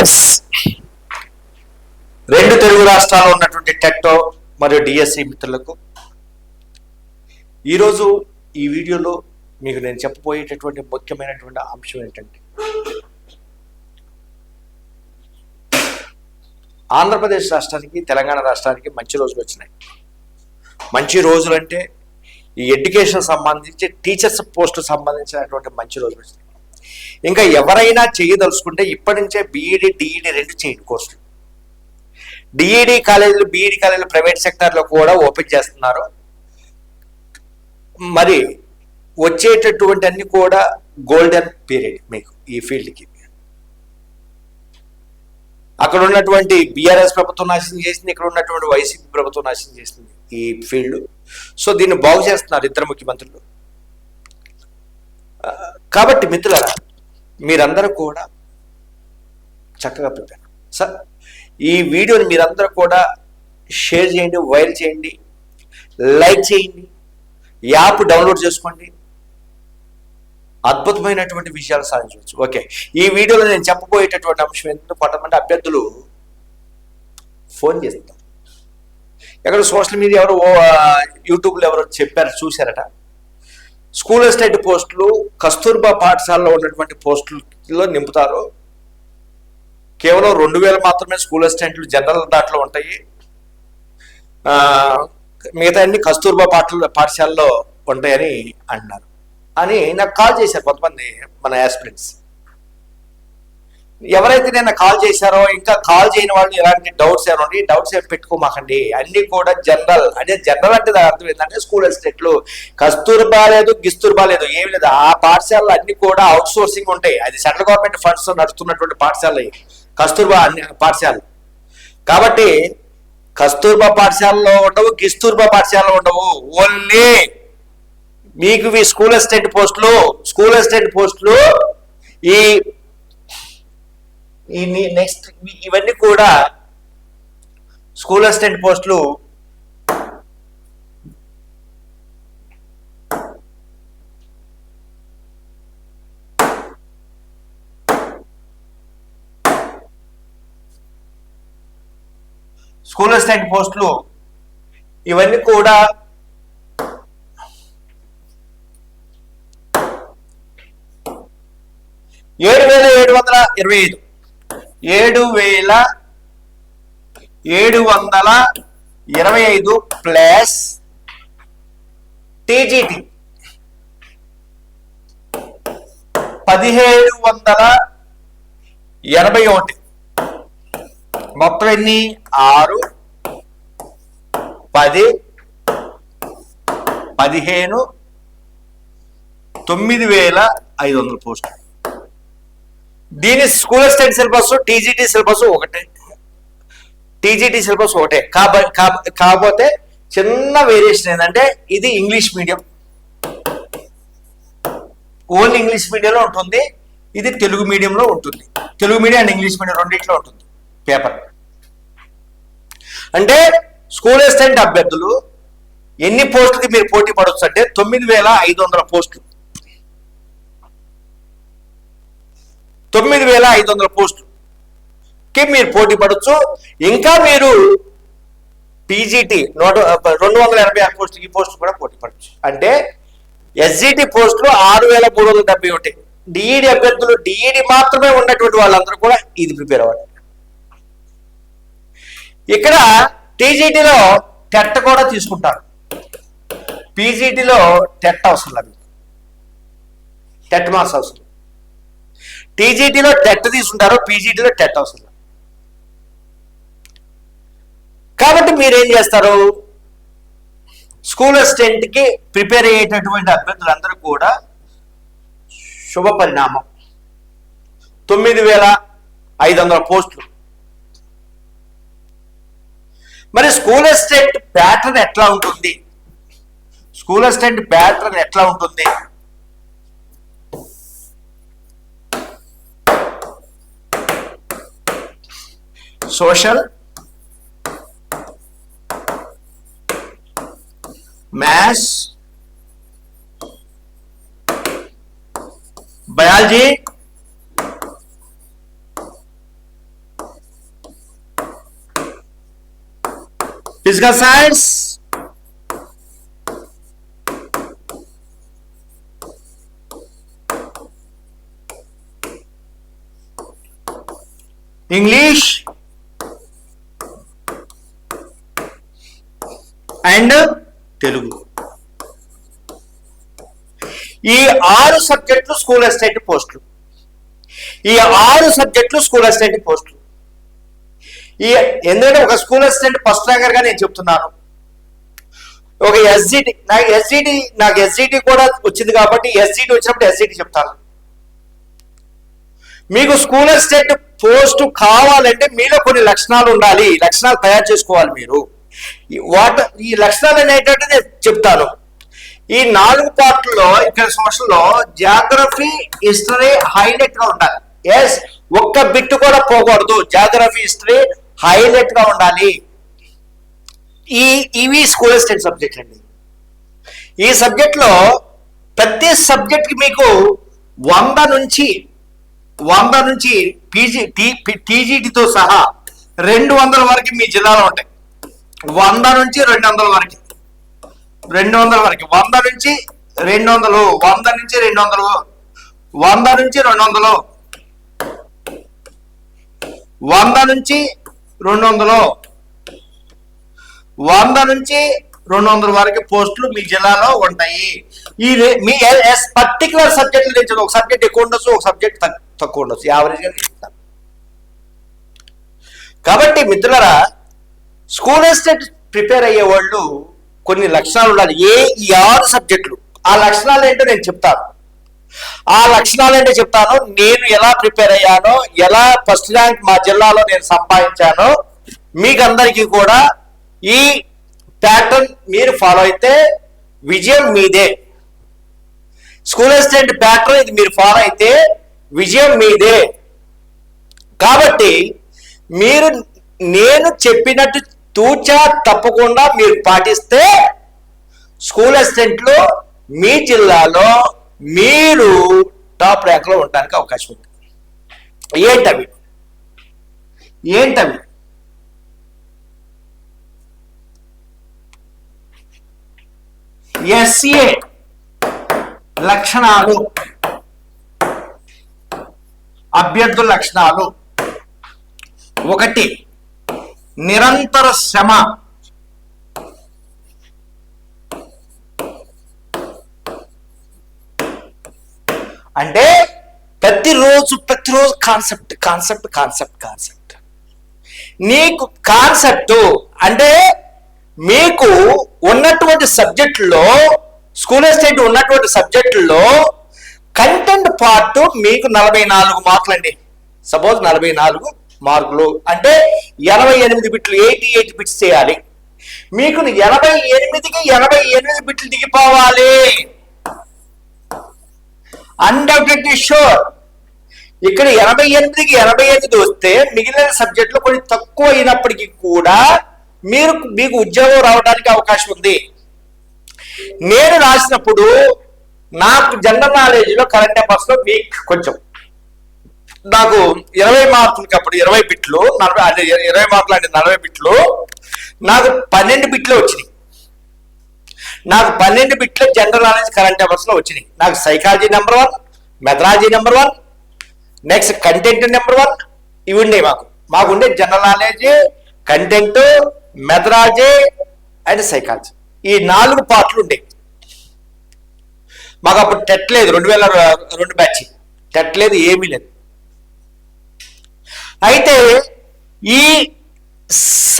Friends రెండు తెలుగు రాష్ట్రాల్లో ఉన్నటువంటి టెక్టో మరియు డిఎస్సి మిత్రులకు ఈరోజు ఈ వీడియోలో మీకు నేను చెప్పబోయేటటువంటి ముఖ్యమైనటువంటి అంశం ఏంటంటే ఆంధ్రప్రదేశ్ రాష్ట్రానికి తెలంగాణ రాష్ట్రానికి మంచి రోజులు వచ్చినాయి. మంచి రోజులు అంటే ఈ ఎడ్యుకేషన్ సంబంధించి టీచర్స్ పోస్టు సంబంధించినటువంటి మంచి రోజులు వచ్చినాయి. ఇంకా ఎవరైనా చేయదలుచుకుంటే ఇప్పటి నుంచే బీఈడి డిఈడి రెండు చేయండి కోర్సులు. డిఈడి కాలేజీలు బీఈడి కాలేజీలు ప్రైవేట్ సెక్టార్లో కూడా ఓపెన్ చేస్తున్నారు. మరి వచ్చేటటువంటి అన్ని కూడా గోల్డెన్ పీరియడ్ మీకు ఈ ఫీల్డ్కి. అక్కడ ఉన్నటువంటి బీఆర్ఎస్ ప్రభుత్వం నాశనం చేసింది ఇక్కడ ఉన్నటువంటి వైసీపీ ప్రభుత్వం నాశనం చేసింది ఈ ఫీల్డ్. సో దీన్ని బాగు చేస్తున్నారు ఇద్దరు ముఖ్యమంత్రులు. కాబట్టి మిత్రులారా మీరందరూ కూడా చక్కగా ప్రిపేర్ సార్ ఈ వీడియోని మీరందరూ కూడా షేర్ చేయండి వైరల్ చేయండి లైక్ చేయండి యాప్ డౌన్లోడ్ చేసుకోండి. అద్భుతమైనటువంటి విషయాలు సాధించవచ్చు. ఓకే ఈ వీడియోలో నేను చెప్పబోయేటటువంటి అంశం ఏంటంటే కొంతమంది అభ్యర్థులు ఫోన్ చేస్తారు. ఎక్కడ సోషల్ మీడియా ఎవరు యూట్యూబ్లో ఎవరో చెప్పారు చూశారట. స్కూల్ అసిస్టెంట్ పోస్టులు కస్తూర్బా పాఠశాలలో ఉన్నటువంటి పోస్టులలో నింపుతారు. కేవలం రెండు వేలు మాత్రమే స్కూల్ అసిస్టెంట్లు జనరల్ దాంట్లో ఉంటాయి. మిగతా అన్ని కస్తూర్బా పాఠ పాఠశాలలో ఉంటాయని అంటున్నారు. అని నాకు కాల్ చేశారు కొంతమంది మన యాస్పిరెంట్స్ ఎవరైతే నేను కాల్ చేశారో ఇంకా కాల్ చేయని వాళ్ళు ఎలాంటి డౌట్స్ ఏమైనా ఉండి డౌట్స్ ఏమి పెట్టుకోమాకండి. అన్ని కూడా జనరల్ అంటే జనరల్ అంటే దాని అర్థం ఏంటంటే స్కూల్ అసిస్టెంట్లు కస్తూర్బా లేదు గిస్తూర్బా లేదు ఏమి లేదు. ఆ పాఠశాలలు అన్ని కూడా అవుట్ సోర్సింగ్ ఉంటాయి. అది సెంట్రల్ గవర్నమెంట్ ఫండ్స్ నడుస్తున్నటువంటి పాఠశాలలు కస్తూర్బా అన్ని పాఠశాలలు. కాబట్టి కస్తూర్బా పాఠశాలలో ఉండవు గిస్తూర్బా పాఠశాలలో ఉండవు. ఓన్లీ మీకు ఈ స్కూల్ అసిస్టెంట్ పోస్టులు స్కూల్ అసిస్టెంట్ పోస్టులు ఈ ఈ నెక్స్ట్ ఇవన్నీ కూడా స్కూల్ అసిస్టెంట్ పోస్టులు స్కూల్ అసిస్టెంట్ పోస్టులు ఇవన్నీ కూడా ఏడు వేల ఏడు వందల ఇరవై ఐదు. ఏడు వేల ఏడు వందల ఇరవై ఐదు ప్లస్ టీజీటీ. పదిహేడు వందల ఎనభై ఒకటి. మొత్తం ఎన్ని? ఆరు పది పదిహేను తొమ్మిది వేల ఐదు వందల పోస్టులు. దీని school assistant syllabus TGT syllabus ఒకటే. టీజీటీ సిలబస్ ఒకటే. కాకపోతే చిన్న వేరియేషన్ ఏంటంటే ఇది ఇంగ్లీష్ మీడియం. ఓన్లీ ఇంగ్లీష్ మీడియంలో ఉంటుంది ఇది తెలుగు మీడియంలో ఉంటుంది. Telugu medium and English medium రెండింటిలో ఉంటుంది పేపర్. అంటే స్కూల్ అసిస్టెంట్ అభ్యర్థులు ఎన్ని పోస్టులకి మీరు పోటీ పడవచ్చు అంటే తొమ్మిది వేల ఐదు వందల పోస్టులు. తొమ్మిది వేల ఐదు వందల పోస్టులకి మీరు పోటీ పడవచ్చు ఇంకా మీరు పీజీటీ నూట రెండు వందల ఎనభై ఆరు పోస్టులు ఈ పోస్టులు కూడా పోటీ పడవచ్చు అంటే ఎస్జిటి పోస్టులు ఆరు వేల మూడు వందల డెబ్బై ఒకటి. డిఈడి అభ్యర్థులు డిఈడి మాత్రమే ఉన్నటువంటి వాళ్ళందరూ కూడా ఇది ప్రిపేర్ అవ్వాలి. ఇక్కడ టీజీటీలో టెట్ కూడా తీసుకుంటారు. పీజీటీలో టెట్ అవసరం లేదు. టెట్ మార్క్స్ అవసరం. టీజీటీలో టెట్ తీసుకుంటారు పీజీటీలో టెట్ అవసరం కాబట్టి మీరేం చేస్తారు? స్కూల్ అసిస్టెంట్కి ప్రిపేర్ అయ్యేటటువంటి అభ్యర్థులందరూ కూడా శుభ పరిణామం. తొమ్మిది వేల ఐదు వందల పోస్టులు. మరి స్కూల్ అసిస్టెంట్ ప్యాటర్న్ ఎట్లా ఉంటుంది? స్కూల్ అసిస్టెంట్ ప్యాటర్న్ ఎట్లా ఉంటుంది? Social maths biology physical science English and Telugu. ఈ ఆరు సబ్జెక్టులు స్కూల్ అసిస్టెంట్ పోస్టులు. ఈ ఆరు సబ్జెక్టులు స్కూల్ అసిస్టెంట్ పోస్టులు. ఈ ఎందుకంటే ఒక స్కూల్ అసిస్టెంట్ ఫస్ట్ ర్యాంకర్గా నేను చెప్తున్నాను. ఒక ఎస్జిటి నాకు ఎస్జిటి నాకు ఎస్జిటి కూడా వచ్చింది కాబట్టి ఎస్జిటి వచ్చినప్పుడు ఎస్జిటి చెప్తాను. మీకు స్కూల్ అసిస్టెంట్ పోస్ట్ కావాలంటే మీలో కొన్ని లక్షణాలు ఉండాలి. ఈ లక్షణాలు తయారు చేసుకోవాలి మీరు. వాట్ ఈ లక్షణాలు అనేటట్టు చెప్తాను. ఈ నాలుగు పార్ట్లో ఇక్కడ సోషల్లో జాగ్రఫీ హిస్టరీ హైలైట్గా ఉండాలి. ఎస్ ఒక్క బిట్ కూడా పోకూడదు. జాగ్రఫీ హిస్టరీ హైలైట్గా ఉండాలి. ఈ ఇవి స్కూల్ స్టేట్ సబ్జెక్ట్ అండి. ఈ సబ్జెక్ట్లో ప్రతి సబ్జెక్ట్కి మీకు వంద నుంచి వంద నుంచి పీజీ టీజీటీతో సహా రెండు వందల వరకు మీ జిల్లాలో ఉంటాయి. వంద నుంచి రెండు వందల వరకు. రెండు వందల వరకు. వంద నుంచి రెండు వందలు. వంద నుంచి రెండు వందలు. వంద నుంచి రెండు వందలు. వంద నుంచి రెండు వందలు. వంద నుంచి రెండు వందల వరకు పోస్టులు మీ జిల్లాలో ఉంటాయి. ఈ రే- మీ పర్టికులర్ సబ్జెక్టులు నుంచి ఒక సబ్జెక్ట్ ఎక్కువ ఉండొచ్చు ఒక సబ్జెక్ట్ తక్కువ ఉండొచ్చు. యావరేజ్గా కాబట్టి మిత్రులరా స్కూల్ ఎస్టేట్ ప్రిపేర్ అయ్యే వాళ్ళు కొన్ని లక్షణాలు ఉండాలి. ఏ ఈ ఆరు సబ్జెక్టులు. ఆ లక్షణాలు ఏంటో నేను చెప్తాను. ఆ లక్షణాలు ఏంటో చెప్తాను. నేను ఎలా ప్రిపేర్ అయ్యానో ఎలా ఫస్ట్ ర్యాంక్ మా జిల్లాలో నేను సంపాదించానో మీకందరికీ కూడా ఈ ప్యాటర్న్ మీరు ఫాలో అయితే విజయం మీదే. స్కూల్ అసిస్టెంట్ ప్యాటర్న్ ఇది మీరు ఫాలో అయితే విజయం మీదే. కాబట్టి మీరు నేను చెప్పినట్టు తూచా తప్పకుండా మీరు పాటిస్తే స్కూల్ అసిస్టెంట్లు మీ జిల్లాలో మీరు టాప్ ర్యాంక్లో ఉండడానికి అవకాశం ఉంది. ఏంటవి? ఏంటవి? ఎస్ఏ లక్షణాలు. అభ్యర్థుల లక్షణాలు. ఒకటి నిరంతర శ్రమ అంటే ప్రతిరోజు ప్రతిరోజు కాన్సెప్ట్ కాన్సెప్ట్ కాన్సెప్ట్ కాన్సెప్ట్ నీకు కాన్సెప్ట్ అంటే మీకు ఉన్నటువంటి సబ్జెక్టులో స్కూల్ స్టేట్ ఉన్నటువంటి సబ్జెక్టులో కంటెంట్ పార్ట్ మీకు నలభై నాలుగు మార్కులు అండి సపోజ్ నలభై నాలుగు. మార్కులు. అంటే ఎనభై ఎనిమిది బిట్లు ఎయిటీ ఎయిట్ బిట్స్ చేయాలి. మీకు ఎనభై ఎనిమిదికి ఎనభై ఎనిమిది బిట్లు దిగిపోవాలి. అన్డౌటెడ్లీ షూర్ ఇక్కడ ఎనభై ఎనిమిదికి ఎనభై ఎనిమిది వస్తే మిగిలిన సబ్జెక్టులు కొన్ని తక్కువ అయినప్పటికీ కూడా మీరు మీకు ఉద్యోగం రావడానికి అవకాశం ఉంది. నేను రాసినప్పుడు నాకు జనరల్ నాలెడ్జ్లో కరెంట్ అఫైర్స్లో వీక్ కొంచెం నాకు ఇరవై మార్కులకి అప్పుడు ఇరవై బిట్లు నలభై అంటే ఇరవై మార్కులు అంటే నలభై బిట్లు నాకు పన్నెండు బిట్లు వచ్చినాయి. నాకు పన్నెండు బిట్లు జనరల్ నాలెడ్జ్ కరెంట్ అఫైర్స్లో వచ్చినాయి. నాకు psychology number one methodology number one next content number one ఇవి ఉన్నాయి మాకు. మాకు ఉండే general knowledge content methodology and psychology. ఈ నాలుగు పార్ట్లు ఉండేవి మాకు అప్పుడు టెట్ లేదు రెండు వేల రెండు బ్యాచ్. టెట్ లేదు ఏమీ లేదు. అయితే ఈ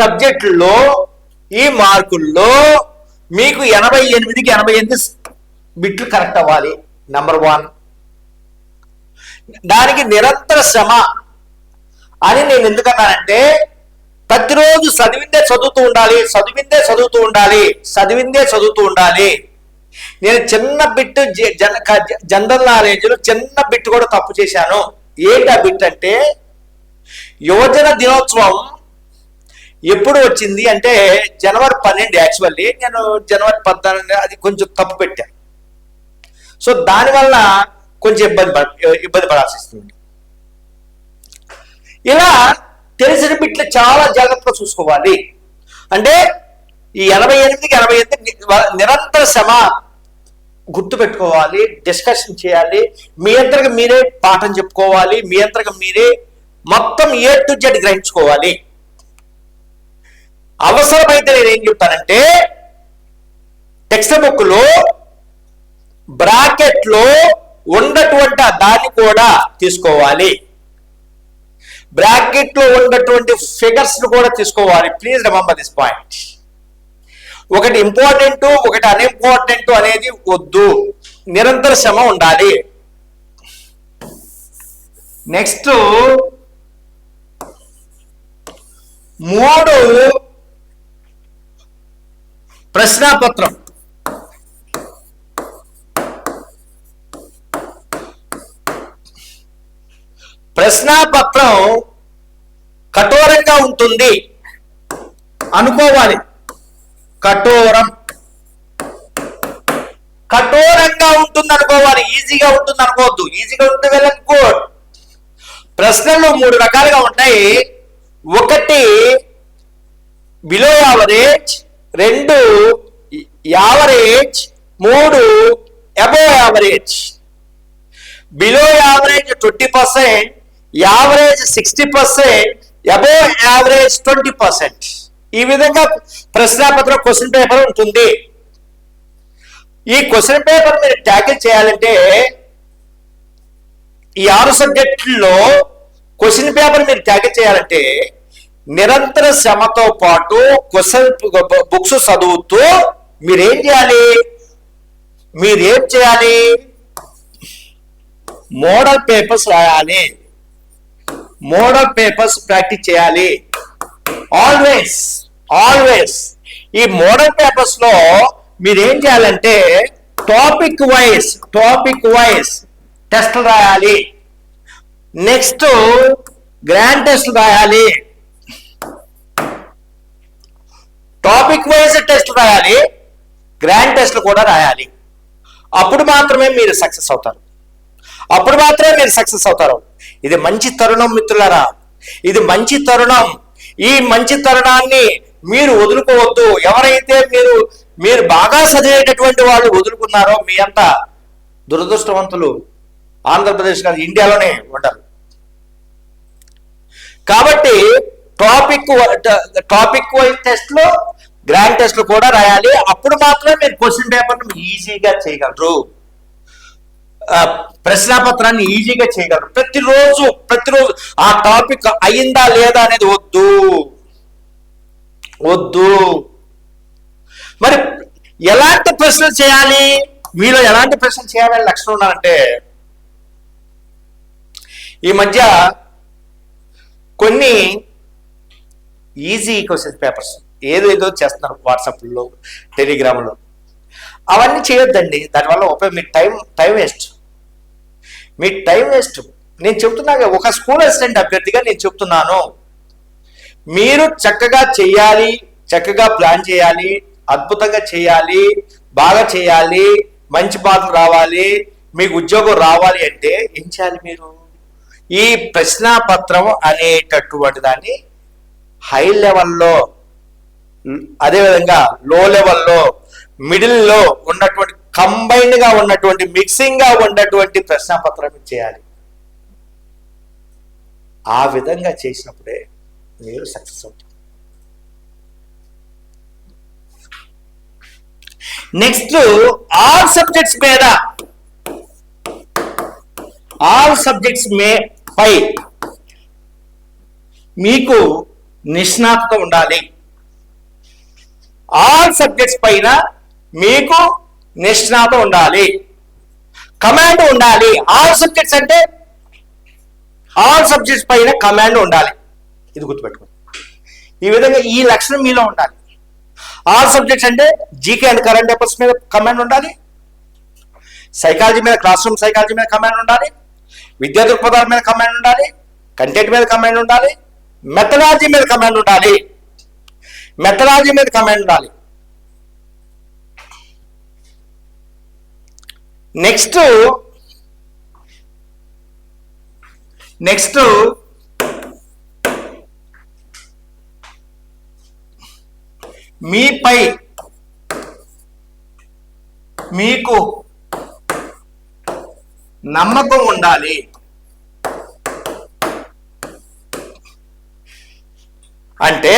సబ్జెక్టులో ఈ మార్కుల్లో మీకు ఎనభై ఎనిమిదికి ఎనభై ఎనిమిది బిట్లు కరెక్ట్ అవ్వాలి. నంబర్ వన్ దానికి నిరంతర శ్రమ అని నేను ఎందుకన్నానంటే ప్రతిరోజు చదివిందే చదువుతూ ఉండాలి చదివిందే చదువుతూ ఉండాలి చదివిందే చదువుతూ ఉండాలి. నేను చిన్న బిట్ జన జనరల్ నాలెడ్జ్లో చిన్న బిట్ కూడా తప్పు చేశాను. ఏంటి ఆ బిట్ అంటే యువజన దినోత్సవం ఎప్పుడు వచ్చింది అంటే జనవరి పన్నెండు యాక్చువల్లీ. నేను జనవరి పద్నాలుగు అది కొంచెం తప్పు పెట్టాను సో దానివల్ల కొంచెం ఇబ్బంది పడ ఇబ్బంది పడాల్సి వస్తుంది. ఇలా తెలిసిన బిట్లు చాలా జాగ్రత్తగా చూసుకోవాలి. అంటే ఈ ఎనభై ఎనిమిదికి ఎనభై ఎనిమిది నిరంతర శ్రమ గుర్తు పెట్టుకోవాలి డిస్కషన్ చేయాలి. మీ అంతగా మీరే పాఠం చెప్పుకోవాలి మీ అంతగా మీరే మొత్తం ఏ టు జెడ్ గ్రహించుకోవాలి. అవసరమైతే నేను ఏం చెప్తానంటే టెక్స్ట్ బుక్లో బ్రాకెట్లో ఉన్నటువంటి దాన్ని కూడా తీసుకోవాలి. బ్రాకెట్లో ఉన్నటువంటి ఫిగర్స్ కూడా తీసుకోవాలి. ప్లీజ్ రిమంబర్ దిస్ పాయింట్ ఒకటి ఇంపార్టెంట్ ఒకటి అన్ఇంపార్టెంట్ అనేది వద్దు. నిరంతర శ్రమ ఉండాలి. నెక్స్ట్ మూడు ప్రశ్నాపత్రం. ప్రశ్నాపత్రం కఠోరంగా ఉంటుంది. అనుకోవాలి. కఠోరం. కఠోరంగా ఉంటుంది అనుకోవాలి. ఈజీగా ఉంటుంది అనుకోవద్దు. ఈజీగా ఉంటే వెళ్ళండి. గుడ్. ప్రశ్నలు మూడు రకాలుగా ఉంటాయి ఒకటి బిలో యావరేజ్ రెండు యావరేజ్ మూడు above average below average twenty percent average sixty percent above average twenty percent. ఈ విధంగా ప్రశ్నాపత్రం క్వశ్చన్ పేపర్ ఉంటుంది. ఈ క్వశ్చన్ పేపర్ మీరు ట్యాకిల్ చేయాలంటే ఈ ఆరు సబ్జెక్టుల్లో క్వశ్చన్ పేపర్ మీరు ట్యాగ్ చేయాలంటే నిరంతర శ్రమతో పాటు క్వశ్చన్ బుక్స్ చదువుతూ మీరేం చేయాలి? మీరేం చేయాలి? మోడల్ పేపర్స్ రాయాలి. మోడల్ పేపర్స్ ప్రాక్టీస్ చేయాలి. ఆల్వేస్ ఆల్వేస్ ఈ మోడల్ పేపర్స్లో మీరేం చేయాలంటే topic wise topic wise test రాయాలి. నెక్స్ట్ గ్రాండ్ టెస్ట్ రాయాలి. టాపిక్ వైజ్ టెస్ట్ రాయాలి. గ్రాండ్ టెస్ట్ కూడా రాయాలి. అప్పుడు మాత్రమే మీరు సక్సెస్ అవుతారు. అప్పుడు మాత్రమే మీరు సక్సెస్ అవుతారు. ఇది మంచి తరుణం మిత్రులారా. ఇది మంచి తరుణం. ఈ మంచి తరుణాన్ని మీరు వదులుకోవద్దు. ఎవరైతే మీరు మీరు బాగా చదివేటటువంటి వాళ్ళు వదులుకున్నారో మీ అంత దురదృష్టవంతులు. ఆంధ్రప్రదేశ్ కాదు ఇండియాలోనే ఉంటారు. కాబట్టి టాపిక్ టాపిక్ వైజ్ టెస్ట్లో గ్రాండ్ టెస్ట్లు కూడా రాయాలి. అప్పుడు మాత్రమే మీరు క్వశ్చన్ పేపర్ ఈజీగా చేయగలరు. ప్రశ్నాపత్రాన్ని ఈజీగా చేయగలరు. ప్రతిరోజు ప్రతిరోజు ఆ టాపిక్ అయిందా లేదా అనేది వద్దు. వద్దు. మరి ఎలాంటి ప్రశ్నలు చేయాలి? మీలో ఎలాంటి ప్రశ్నలు చేయాలని లక్షణం ఉన్నారంటే ఈ మధ్య కొన్ని ఈజీ క్వశ్చన్ పేపర్స్ ఏదేదో చేస్తున్నారు వాట్సాప్లో టెలిగ్రామ్లో. అవన్నీ చేయొద్దండి. దానివల్ల ఉపయోగం మీ టైం టైం వేస్ట్. మీ టైం వేస్ట్. నేను చెప్తున్నా ఒక స్కూల్ అసిస్టెంట్ అభ్యర్థిగా నేను చెప్తున్నాను. మీరు చక్కగా చేయాలి చక్కగా ప్లాన్ చేయాలి అద్భుతంగా చేయాలి బాగా చేయాలి మంచి మార్కులు రావాలి మీకు ఉద్యోగం రావాలి అంటే ఏం చేయాలి మీరు? ఈ ప్రశ్నాపత్రం అనేటటువంటి దాన్ని హై లెవెల్లో అదేవిధంగా లో లెవెల్లో మిడిల్లో ఉన్నటువంటి కంబైన్డ్గా ఉన్నటువంటి మిక్సింగ్గా ఉన్నటువంటి ప్రశ్నాపత్రం చేయాలి. ఆ విధంగా చేసినప్పుడే మీరు సక్సెస్ అవుతారు. నెక్స్ట్ ఆల్ సబ్జెక్ట్స్ మీద ఆల్ సబ్జెక్ట్స్ మే పై. మీకు నిష్ణాతత ఉండాలి. ఆల్ సబ్జెక్ట్స్ పైన మీకు నిష్ణాత ఉండాలి. కమాండ్ ఉండాలి. ఆల్ సబ్జెక్ట్స్ అంటే ఆల్ సబ్జెక్ట్స్ పైన కమాండ్ ఉండాలి. ఇది గుర్తుపెట్టుకోండి. ఈ విధంగా ఈ లక్షణం మీలో ఉండాలి. ఆల్ సబ్జెక్ట్స్ అంటే జీకే అండ్ కరెంట్ అఫైర్స్ మీద కమాండ్ ఉండాలి. సైకాలజీ మీద క్లాస్ రూమ్ సైకాలజీ మీద కమాండ్ ఉండాలి. విద్యా దృక్పథాల మీద కమాండ్ ఉండాలి కంటెంట్ మీద కమాండ్ ఉండాలి మెథడాలజీ మీద కమాండ్ ఉండాలి. మెథడాలజీ మీద కమాండ్ ఉండాలి. నెక్స్ట్ నెక్స్ట్ మీపై మీకు నమ్మకం ఉండాలి. అంటే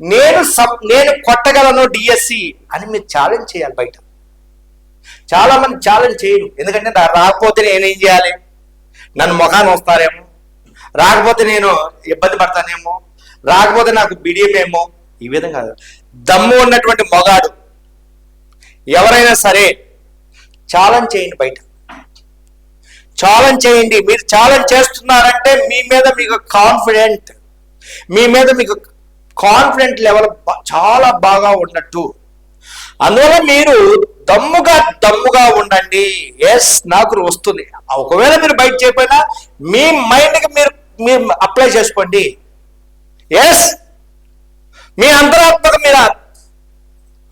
నేను సబ్ నేను కొట్టగలను డిఎస్సి అని మీరు ఛాలెంజ్ చేయాలి బయట. చాలా మంది ఛాలెంజ్ చేయరు. ఎందుకంటే నా రాకపోతే నేనేం చేయాలి? నన్ను ముఖాన్ని వస్తారేమో? రాకపోతే నేను ఇబ్బంది పడతానేమో? రాకపోతే నాకు బిడియమేమో ఈ విధంగా దమ్ము ఉన్నటువంటి మొగాడు ఎవరైనా సరే ఛాలెంజ్ చేయండి బయట. ఛాలెంజ్ చేయండి. మీరు ఛాలెంజ్ చేస్తున్నారంటే మీ మీద మీకు కాన్ఫిడెంట్ మీ మీద మీకు కాన్ఫిడెంట్ లెవెల్ చాలా బాగా ఉన్నట్టు. అందువల్ల మీరు దమ్ముగా దమ్ముగా ఉండండి. ఎస్ నాకు వస్తుంది. ఒకవేళ మీరు బయట చేయకపోయినా మీ మైండ్కి మీరు మీరు అప్లై చేసుకోండి. ఎస్ మీ అంతరాత్మక మీరు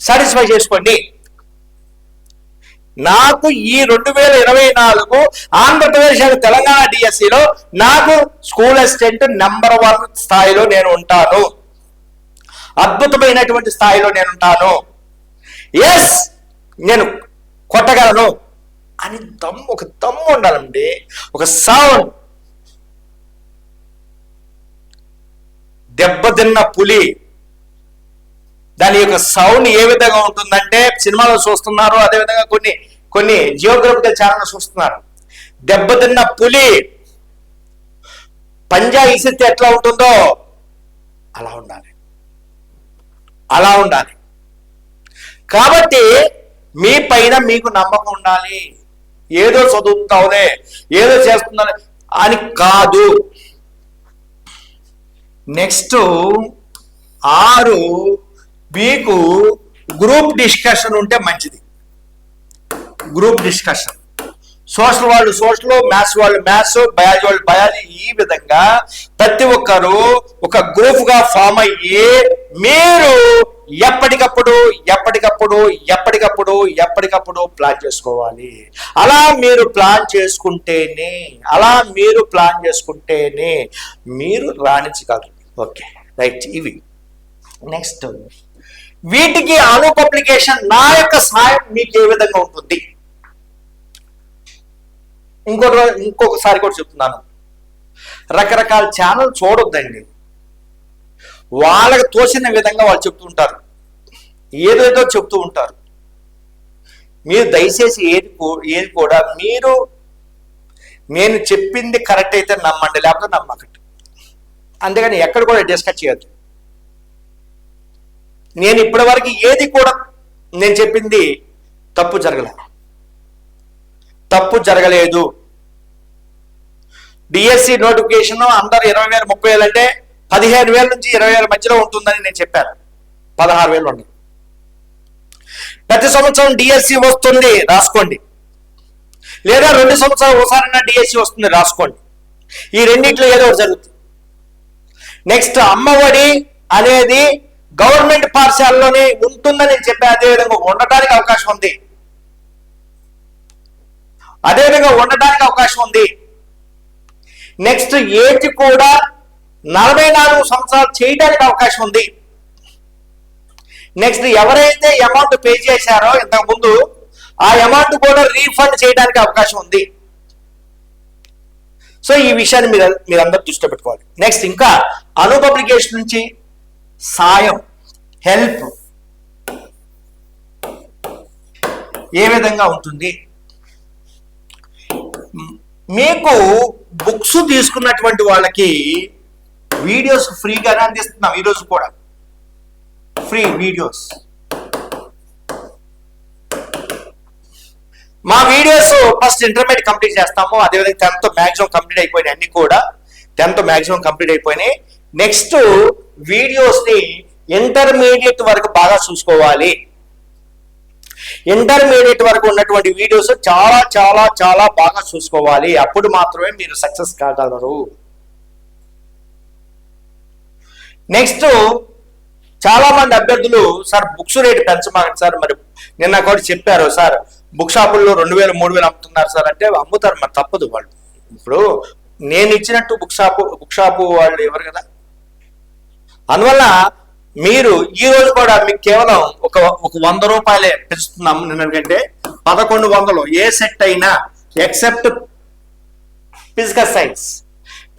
సాటిస్ఫై చేసుకోండి. నాకు ఈ రెండు వేల ఇరవై నాలుగు ఆంధ్రప్రదేశ్ అండ్ తెలంగాణ డిఎస్సిలో నాకు స్కూల్ అసిస్టెంట్ నెంబర్ వన్ స్థాయిలో నేను ఉంటాను. అద్భుతమైనటువంటి స్థాయిలో నేను ఉంటాను. ఎస్ నేను కొట్టగలను అని దమ్ము ఒక దమ్ము ఉండాలండి. ఒక సౌండ్ దెబ్బతిన్న పులి. దాని యొక్క సౌండ్ ఏ విధంగా ఉంటుందంటే సినిమాలో చూస్తున్నారు అదేవిధంగా కొన్ని కొన్ని జియోగ్రఫికల్ ఛానల్ చూస్తున్నారు. దెబ్బతిన్న పులి పంజా ఇసిస్తే ఎట్లా ఉంటుందో అలా ఉండాలి. అలా ఉండాలి. కాబట్టి మీ పైన మీకు నమ్మకం ఉండాలి. ఏదో చదువుతావులే ఏదో చేస్తుందని అని కాదు. నెక్స్ట్ ఆరు మీకు గ్రూప్ డిస్కషన్ ఉంటే మంచిది. గ్రూప్ డిస్కషన్ సోషల్ వాళ్ళు సోషల్ మ్యాథ్స్ వాళ్ళు మ్యాథ్స్ బయాలజీ వాళ్ళు బయాలజీ ఈ విధంగా ప్రతి ఒక్కరు ఒక గ్రూప్గా ఫామ్ అయ్యి మీరు ఎప్పటికప్పుడు ఎప్పటికప్పుడు ఎప్పటికప్పుడు ఎప్పటికప్పుడు ప్లాన్ చేసుకోవాలి. అలా మీరు ప్లాన్ చేసుకుంటేనే అలా మీరు ప్లాన్ చేసుకుంటేనే మీరు రాణించగలరు. ఓకే రైట్ ఇవి. నెక్స్ట్ వీటికి అను పబ్లికేషన్ నా యొక్క సహాయం మీకు ఏ విధంగా ఉంటుంది? ఇంకో ఇంకొకసారి కూడా చెప్తున్నాను. రకరకాల ఛానల్ చూడొద్దండి. వాళ్ళకి తోచిన విధంగా వాళ్ళు చెప్తూ ఉంటారు. ఏదేదో చెప్తూ ఉంటారు. మీరు దయచేసి ఏది ఏది కూడా మీరు నేను చెప్పింది కరెక్ట్ అయితే నమ్మండి లేకపోతే నమ్మకండి. అందుకని ఎక్కడ కూడా డిస్కస్ చేయొద్దు. నేను ఇప్పటివరకు ఏది కూడా నేను చెప్పింది తప్పు జరగలేదు తప్పు జరగలేదు. డిఎస్సి నోటిఫికేషన్ అందరు ఇరవై వేలు ముప్పై వేలు అంటే పదిహేను వేల నుంచి ఇరవై వేల మధ్యలో ఉంటుందని నేను చెప్పాను. పదహారు వేలు ఉంది ప్రతి సంవత్సరం డిఎస్సి వస్తుంది రాసుకోండి. లేదా రెండు సంవత్సరాలు ఒకసారైనా డిఎస్సి వస్తుంది రాసుకోండి. ఈ రెండింటిలో ఏదో ఒకటి జరుగుతుంది. నెక్స్ట్ అమ్మఒడి అనేది గవర్నమెంట్ పాఠశాలలోనే ఉంటుందని నేను అదేవిధంగా ఉండటానికి అవకాశం ఉంది. అదేవిధంగా ఉండటానికి అవకాశం ఉంది. నెక్స్ట్ ఏజ్ కూడా నలభై నాలుగు సంవత్సరాలు చేయడానికి అవకాశం ఉంది. నెక్స్ట్ ఎవరైతే అమౌంట్ పే చేశారో ఇంతకుముందు ఆ అమౌంట్ కూడా రీఫండ్ చేయడానికి అవకాశం ఉంది. సో ఈ విషయాన్ని మీరు మీరందరూ దృష్టిలో పెట్టుకోవాలి. నెక్స్ట్ ఇంకా అను పబ్లికేషన్ నుంచి సాయం హెల్ప్ ఏ విధంగా ఉంటుంది? మీకు బుక్స్ తీసుకున్నటువంటి వాళ్ళకి వీడియోస్ ఫ్రీగానే అందిస్తున్నాం ఈరోజు కూడా. Free videos. మా వీడియోస్ ఫస్ట్ ఇంటర్మీడియట్ కంప్లీట్ చేస్తాము. అదేవిధంగా టెన్త్ మ్యాక్సిమం కంప్లీట్ అయిపోయినాయి అన్ని కూడా. టెన్త్ మ్యాక్సిమం కంప్లీట్ అయిపోయినాయి. నెక్స్ట్ వీడియోస్ని ఇంటర్మీడియట్ వరకు బాగా చూసుకోవాలి. ఇంటర్మీడియట్ వరకు ఉన్నటువంటి వీడియోస్ చాలా చాలా చాలా బాగా చూసుకోవాలి. అప్పుడు మాత్రమే మీరు సక్సెస్ కాగలరు. నెక్స్ట్ చాలా మంది అభ్యర్థులు సార్ బుక్స్ రేటు పెంచమాకండి సార్. మరి నిన్న కూడా చెప్పారు సార్ బుక్ షాపుల్లో రెండు వేలు మూడు వేలు అమ్ముతున్నారు సార్. అంటే అమ్ముతారు మరి తప్పదు వాళ్ళు. ఇప్పుడు నేను ఇచ్చినట్టు బుక్ షాపు బుక్ షాపు వాళ్ళు ఎవరు కదా? అందువల్ల మీరు ఈ రోజు కూడా మీకు కేవలం ఒక ఒక వంద రూపాయలే పెంచుతున్నాము ఎందుకంటే పదకొండు వందలు ఏ సెట్ అయినా except physical science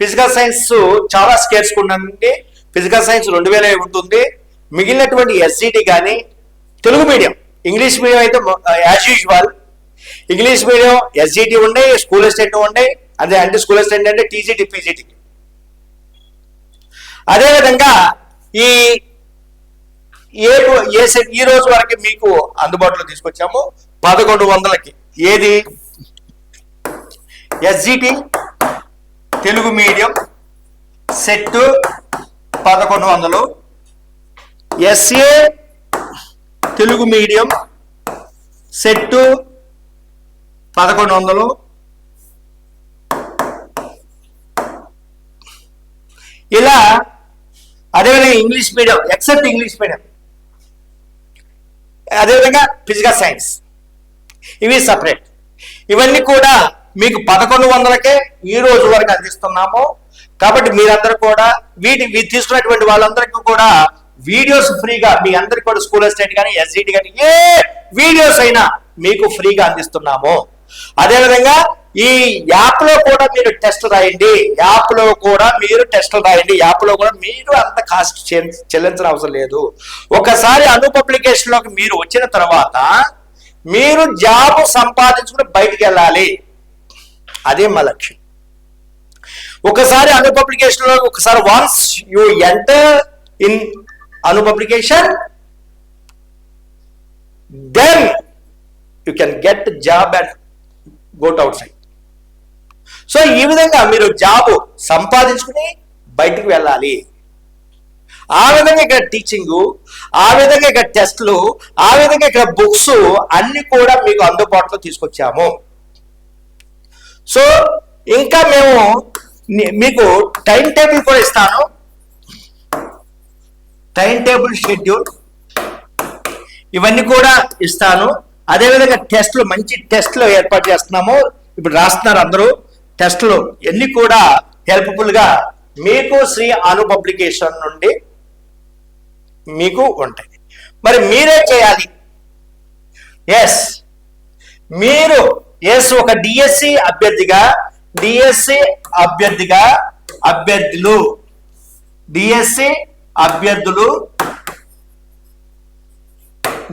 physical science చాలా స్కేర్స్ ఉండండి ఫిజికల్ సైన్స్ రెండు వేల ఉంటుంది. మిగిలినటువంటి ఎస్జిటి కానీ తెలుగు మీడియం ఇంగ్లీష్ మీడియం అయితే as usual English medium SGT ఉండే స్కూల్ అసిస్టెంట్ ఉండే. అదే అంటే స్కూల్ అసిస్టెంట్ అంటే టీజీటీ పీజీటీ అదేవిధంగా ఈ ఏ ఏ ఈ రోజు వరకు మీకు అందుబాటులో తీసుకొచ్చాము పదకొండు వందలకి. ఏది? ఎస్జిటి తెలుగు మీడియం సెట్ పదకొండు వందలు. ఎస్ఏ తెలుగు మీడియం సెట్ పదకొండు వందలు. ఇలా అదేవిధంగా English medium except English medium. అదేవిధంగా ఫిజికల్ సైన్స్ ఇవి సపరేట్ ఇవన్నీ కూడా మీకు పదకొండు వందలకే ఈ రోజు వరకు అందిస్తున్నాము. కాబట్టి మీరందరూ కూడా వీటి తీసుకున్నటువంటి వాళ్ళందరికీ కూడా వీడియోస్ ఫ్రీగా మీ అందరికి కూడా స్కూల్ అసిస్టెంట్ కానీ ఎస్జిటి కానీ ఏ వీడియోస్ అయినా మీకు ఫ్రీగా అందిస్తున్నాము. అదేవిధంగా ఈ యాప్లో కూడా మీరు టెస్ట్ రాయండి. యాప్లో కూడా మీరు టెస్ట్ రాయండి. యాప్లో కూడా మీరు అంత కాస్ట్ చెల్లించిన అవసరం లేదు. ఒకసారి అను పబ్లికేషన్లోకి మీరు వచ్చిన తర్వాత మీరు జాబ్ సంపాదించుకుని బయటికి వెళ్ళాలి. అదే మా లక్ష్యం. ఒకసారి అను పబ్లికేషన్లో ఒకసారి once you enter in Anu publication then you can get job and got outside so ఈ విధంగా మీరు జాబ్ సంపాదించుకుని బయటికి వెళ్ళాలి. ఆ విధంగా ఇక్కడ టీచింగ్ ఆ విధంగా ఇక్కడ టెస్ట్లు ఆ విధంగా ఇక్కడ బుక్స్ అన్ని కూడా మీకు అందుబాటులో తీసుకొచ్చాము. సో ఇంకా మేము మీకు టైం టేబుల్ కూడా ఇస్తాను. టైం టేబుల్ షెడ్యూల్ ఇవన్నీ కూడా ఇస్తాను. అదేవిధంగా టెస్ట్లు మంచి టెస్ట్లు ఏర్పాటు చేస్తున్నాము. ఇప్పుడు రాస్తున్నారు అందరూ. టెస్ట్లు ఎన్ని కూడా హెల్ప్ఫుల్గా మీకు శ్రీ అను పబ్లికేషన్ నుండి మీకు ఉంటాయి. మరి మీరే చేయాలి. ఎస్ మీరు ఎస్ ఒక డిఎస్సి అభ్యర్థిగా డిఎస్సి అభ్యర్థిగా అభ్యర్థులు డిఎస్సి అభ్యర్థులు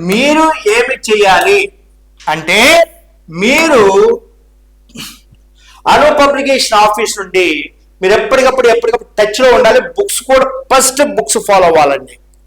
మీరు ఏమి చేయాలి అంటే మీరు అను పబ్లికేషన్ ఆఫీస్ నుండి మీరు ఎప్పటికప్పుడు ఎప్పటికప్పుడు టచ్లో ఉండాలి. బుక్స్ కూడా ఫస్ట్ బుక్స్ ఫాలో అవ్వాలండి.